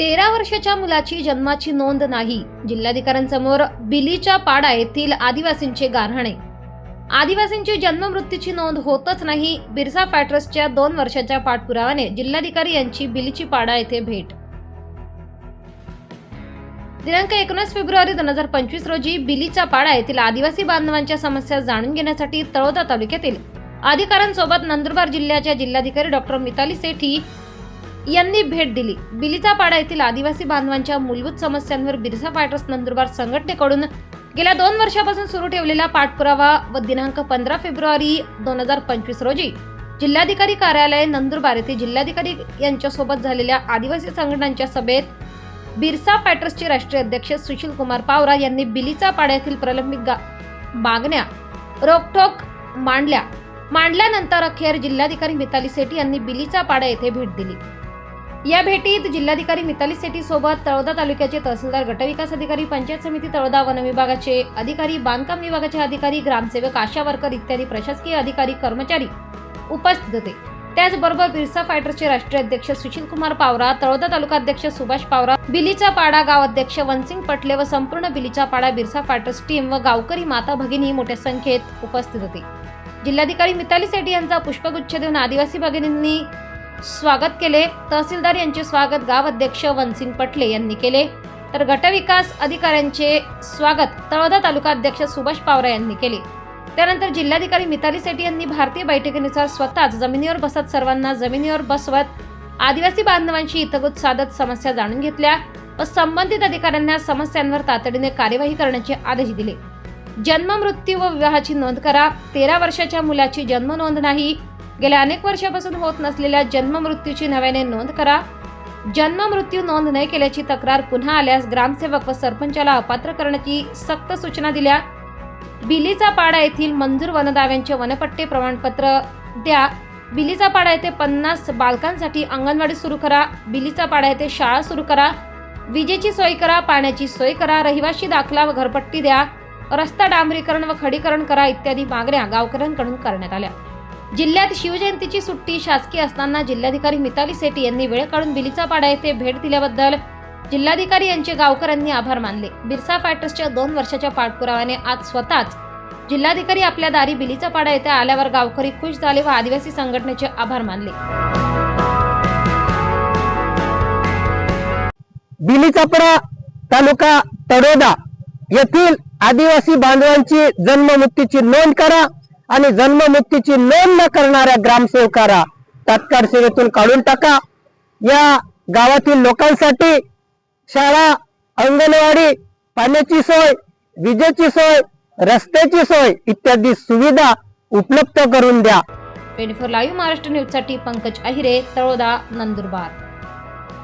तेरा वर्षाच्या मुलाची जन्माची नोंद नाही. जिल्हाधिकाऱ्यांसमोर बिलीच्या पाडा येथील आदिवासींचे गारहाणे आदिवासींची जन्म मृत्यूची नोंद होतच नाही. बिरसा फॅट्रसच्या दोन वर्षाच्या पाठपुराव्याने जिल्हाधिकारी यांची बिलीची पाडा येथे भेट. दिनांक एकोणीस फेब्रुवारी दोन हजार पंचवीस रोजी बिलीचा पाडा येथील आदिवासी बांधवांच्या समस्या जाणून घेण्यासाठी तळोदा तालुक्यातील अधिकाऱ्यांसोबत नंदुरबार जिल्ह्याच्या जिल्हाधिकारी डॉक्टर मिताली सेठी यांनी भेट दिली. बिलीचापाडा येथील आदिवासी बांधवांच्या मूलभूत समस्यांवर बिरसा फायटर्स नंदुरबार संघटनेकडून गेल्या दोन वर्षापासून सुरू ठेवलेला पाठपुरावा व दिनांक पंधरा फेब्रुवारी दोन हजार पंचवीस रोजी जिल्हाधिकारी कार्यालय नंदुरबार येथे जिल्हाधिकारी यांच्यासोबत झालेल्या आदिवासी संघटनांच्या सभेत बिरसा फायटर्सचे राष्ट्रीय अध्यक्ष सुशील कुमार पावरा यांनी बिलीचा पाड्यातील प्रलंबित गा- मागण्या रोखोक मांडल्या मांडल्यानंतर अखेर जिल्हाधिकारी मिताली सेठी यांनी बिलीचा पाडा येथे भेट दिली. या भेटीत जिल्हाधिकारी मिताली सेठी सोबत तळोदा तालुक्याचे तहसीलदार गटविकास अधिकारी पंचायत समिती तळोदा वन विभागाचे अधिकारी बांधकाम विभागाचे अधिकारी ग्रामसेवक आशा वर्कर इत्यादी प्रशासकीय अधिकारी कर्मचारी उपस्थित होते. त्याचबरोबर बिरसा फायटर्सचे राष्ट्रीय अध्यक्ष सुशील कुमार पावरा तळोदा तालुका अध्यक्ष सुभाष पावरा बिलीचा पाडा गाव अध्यक्ष वनसिंग पटले व संपूर्ण बिलीचा पाडा बिरसा फायटर्स टीम व गावकरी माता भगिनी मोठ्या संख्येत उपस्थित होते. जिल्हाधिकारी मिताली सेठी यांचा पुष्पगुच्छ देऊन आदिवासी भगिनींनी स्वागत केले. तहसीलदार यांचे स्वागत गाव अध्यक्ष वनसिंग पटले यांनी केले. तर गटविकास अधिकाऱ्यांचे स्वागत तळोदा तालुका अध्यक्ष सुभाष पावरा यांनी केले. त्यानंतर जिल्हाधिकारी मिताली सेठी यांनी भारतीय बैठकीनुसार स्वतःच जमिनीवर बसत सर्वांना जमिनीवर बसवत आदिवासी बांधवांशी हितगुज साधत समस्या जाणून घेतल्या व संबंधित अधिकाऱ्यांना समस्यांवर तातडीने कार्यवाही करण्याचे आदेश दिले. जन्म मृत्यू व विवाहाची नोंद करा. तेरा वर्षाच्या मुलाची जन्म नोंद नाही. गेल्या अनेक वर्षापासून होत नसलेल्या जन्म मृत्यूची नव्याने नोंद करा. जन्म मृत्यू नोंद न केल्याची तक्रार पुन्हा आल्यास ग्रामसेवक व सरपंचाला अपात्र करण्याची सक्त सूचना दिल्या. बिलीचा पाडा येथील मंजूर वनदाव्यांचे वनपट्टे प्रमाणपत्र द्या. बिलीचा पाडा येथे पन्नास बालकांसाठी अंगणवाडी सुरू करा. बिलीचा पाडा येथे शाळा सुरू करा. विजेची सोय करा पाण्याची सोय करा रहिवाशी दाखला व घरपट्टी द्या. रस्ता डांबरीकरण व खडीकरण करा इत्यादी मागण्या गावकऱ्यांकडून करण्यात आल्या. जिल्ह्यात शिवजयंतीची सुट्टी शासकीय असताना जिल्हाधिकारी मिताली सेठी यांनी वेळ काढून बिलीचा पाडा येथे भेट दिल्याबद्दल जिल्हाधिकारी यांचे गावकऱ्यांनी आभार मानले. बिरसा फायटर्सच्या दोन वर्षाच्या पाठपुराव्याने आज स्वतःच जिल्हाधिकारी आपल्या दारी बिलीचा पाडा येथे आल्यावर गावकरी खुश झाले व आदिवासी संघटनेचे आभार मानले. बिलीचापडा तालुका तडोदा येथील आदिवासी बांधवांची जन्ममुक्तीची नोंद करा. आणि जन्ममुक्तीची नोंद न करणाऱ्या ग्रामसेवकाला तात्काळ सेवेतून काढून टाका. या गावातील लोकांसाठी शाळा अंगणवाडी पाण्याची सोय विजेची सोय रस्त्याची सोय इत्यादी सुविधा उपलब्ध करून द्या. ट्वेंटी फोर लाईव्ह महाराष्ट्र न्यूजसाठी पंकज अहिरे तळोदा नंदुरबार.